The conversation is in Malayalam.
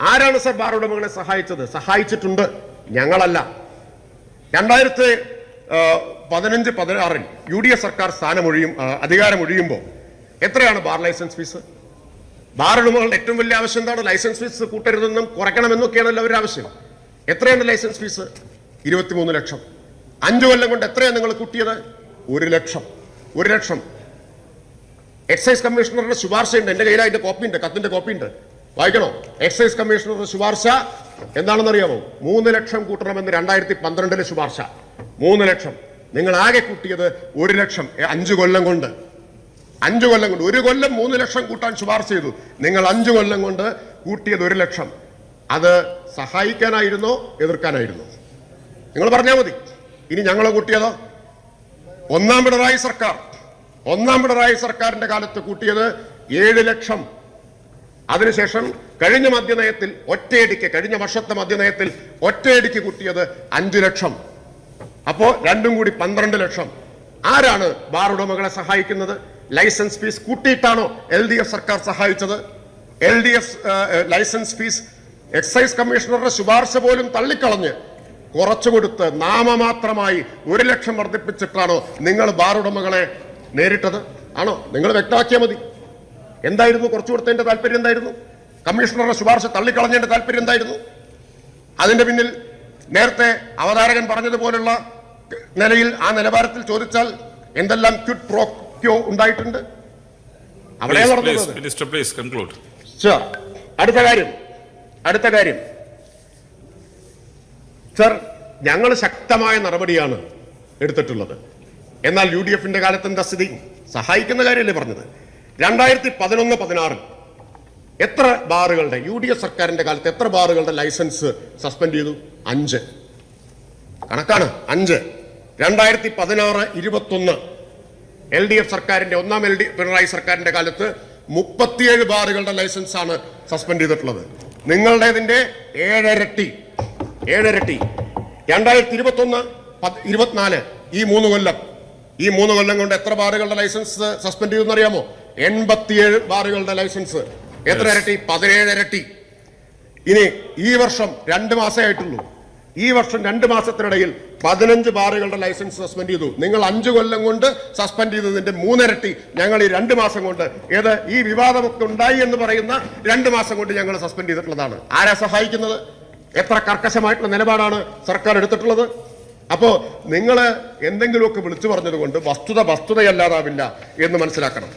ആരാണ് സർ ബാർ ഉടമകളെ സഹായിച്ചത്? സഹായിച്ചിട്ടുണ്ട് ഞങ്ങളല്ല. രണ്ടായിരത്തി പതിനഞ്ച് പതിനാറിൽ യു ഡി എഫ് സർക്കാർ സ്ഥാനമൊഴിയും അധികാരമൊഴിയുമ്പോൾ എത്രയാണ് ബാർ ലൈസൻസ് ഫീസ്? ബാർ ഉടമകളുടെ ഏറ്റവും വലിയ ആവശ്യം എന്താണ്? ലൈസൻസ് ഫീസ് കൂട്ടരുതെന്നും കുറയ്ക്കണമെന്നൊക്കെയാണല്ലോ അവരുടെ ആവശ്യം. എത്രയാണ് ലൈസൻസ് ഫീസ്? ഇരുപത്തിമൂന്ന് ലക്ഷം. അഞ്ചു കൊല്ലം കൊണ്ട് എത്രയാണ് നിങ്ങൾ കൂട്ടിയത്? ഒരു ലക്ഷം. ഒരു ലക്ഷം. എക്സൈസ് കമ്മീഷണറുടെ ശുപാർശയുണ്ട്. എന്റെ കയ്യിൽ അതിന്റെ കോപ്പിയുണ്ട് കത്തിന്റെ കോപ്പിയുണ്ട്. വായിക്കണോ? എക്സൈസ് കമ്മീഷണറുടെ ശുപാർശ. എന്താണെന്നറിയാമോ? മൂന്ന് ലക്ഷം കൂട്ടണമെന്ന് രണ്ടായിരത്തി പന്ത്രണ്ടിലെ ശുപാർശ. മൂന്ന് ലക്ഷം. നിങ്ങൾ ആകെ കൂട്ടിയത് ഒരു ലക്ഷം. അഞ്ചു കൊല്ലം കൊണ്ട്. അഞ്ചു കൊല്ലം കൊണ്ട്. ഒരു കൊല്ലം മൂന്ന് ലക്ഷം കൂട്ടാൻ ശുപാർശ ചെയ്തു. നിങ്ങൾ അഞ്ചു കൊല്ലം കൊണ്ട് കൂട്ടിയത് ഒരു ലക്ഷം. അത് സഹായിക്കാനായിരുന്നോ? എതിർക്കാനായിരുന്നോ? നിങ്ങൾ പറഞ്ഞാൽ മതി. ഇനി ഞങ്ങൾ കൂട്ടിയതോ? ഒന്നാം പിണറായി സർക്കാർ. ഒന്നാം പിണറായി സർക്കാരിന്റെ കാലത്ത് കൂട്ടിയത് ഏഴ് ലക്ഷം. അതിനുശേഷം കഴിഞ്ഞ മദ്യനയത്തിൽ ഒറ്റയടിക്ക് കഴിഞ്ഞ വർഷത്തെ മദ്യനയത്തിൽ ഒറ്റയടിക്ക് കുട്ടിയത് അഞ്ചു ലക്ഷം. അപ്പോൾ രണ്ടും കൂടി പന്ത്രണ്ട് ലക്ഷം. ആരാണ് ബാർ ഉടമകളെ സഹായിക്കുന്നത്? ലൈസൻസ് ഫീസ് കൂട്ടിയിട്ടാണോ എൽ ഡി എഫ് സർക്കാർ സഹായിച്ചത്? L D F licence fee excise കമ്മീഷണറുടെ ശുപാർശ പോലും തള്ളിക്കളഞ്ഞ് കുറച്ചു കൊടുത്ത് നാമമാത്രമായി ഒരു ലക്ഷം വർദ്ധിപ്പിച്ചിട്ടാണോ നിങ്ങൾ ബാർ ഉടമകളെ നേരിട്ടത്? ആണോ? നിങ്ങൾ വ്യക്തമാക്കിയാൽ മതി. എന്തായിരുന്നു? കുറച്ചു കൊടുത്തതിന്റെ താല്പര്യം എന്തായിരുന്നു? കമ്മീഷണറുടെ ശുപാർശ തള്ളിക്കളഞ്ഞതിന്റെ താല്പര്യം എന്തായിരുന്നു? അതിന്റെ പിന്നിൽ നേരത്തെ അവതാരകൻ പറഞ്ഞതുപോലുള്ള നിലയിൽ ആ നിലവാരത്തിൽ ചോദിച്ചാൽ എന്തെല്ലാം ക്വിഡ് പ്രോക്യോ ഉണ്ടായിട്ടുണ്ട്? അവിടെ സർ അടുത്ത കാര്യം. അടുത്ത കാര്യം. സർ ഞങ്ങൾ ശക്തമായ നടപടിയാണ് എടുത്തിട്ടുള്ളത്. എന്നാൽ യു ഡി എഫിന്റെ കാലത്ത് എന്താ സ്ഥിതി? സഹായിക്കുന്ന കാര്യമല്ലേ പറഞ്ഞത്? രണ്ടായിരത്തി പതിനൊന്ന് പതിനാറിൽ എത്ര ബാറുകളുടെ യു ഡി എഫ് സർക്കാരിന്റെ കാലത്ത് എത്ര ബാറുകളുടെ ലൈസൻസ് സസ്പെൻഡ് ചെയ്തു? അഞ്ച്. കണക്കാണ് അഞ്ച്. രണ്ടായിരത്തി പതിനാറ് ഇരുപത്തൊന്ന്. എൽ ഡി എഫ് സർക്കാരിന്റെ ഒന്നാം എൽ ഡി പിണറായി സർക്കാരിന്റെ കാലത്ത് മുപ്പത്തിയേഴ് ബാറുകളുടെ ലൈസൻസ് ആണ് സസ്പെൻഡ് ചെയ്തിട്ടുള്ളത്. നിങ്ങളുടേതിന്റെ ഏഴരട്ടി ഏഴരട്ടി. രണ്ടായിരത്തി ഇരുപത്തൊന്ന് ഇരുപത്തിനാല് ഈ മൂന്ന് കൊല്ലം. ഈ മൂന്ന് കൊല്ലം കൊണ്ട് എത്ര ബാറുകളുടെ ലൈസൻസ് സസ്പെൻഡ് ചെയ്തു അറിയാമോ എൺപത്തിയേഴ് ബാറുകളുടെ ലൈസൻസ്. എത്ര ഇരട്ടി? പതിനേഴ് ഇരട്ടി. ഇനി ഈ വർഷം രണ്ട് മാസേ ആയിട്ടുള്ളൂ. ഈ വർഷം രണ്ട് മാസത്തിനിടയിൽ പതിനഞ്ച് ബാറുകളുടെ ലൈസൻസ് സസ്പെൻഡ് ചെയ്തു. നിങ്ങൾ അഞ്ചു കൊല്ലം കൊണ്ട് സസ്പെൻഡ് ചെയ്തതിന്റെ മൂന്നിരട്ടി ഞങ്ങൾ ഈ രണ്ട് മാസം കൊണ്ട് ഏത് ഈ വിവാദമൊക്കെ ഉണ്ടായി എന്ന് പറയുന്ന രണ്ട് മാസം കൊണ്ട് ഞങ്ങൾ സസ്പെൻഡ് ചെയ്തിട്ടുള്ളതാണ്. ആരാ സഹായിക്കുന്നത്? എത്ര കർക്കശമായിട്ടുള്ള നിലപാടാണ് സർക്കാർ എടുത്തിട്ടുള്ളത്? അപ്പോ നിങ്ങൾ എന്തെങ്കിലുമൊക്കെ വിളിച്ചു പറഞ്ഞത് കൊണ്ട് വസ്തുത വസ്തുതയല്ലാതാവില്ല എന്ന് മനസ്സിലാക്കണം.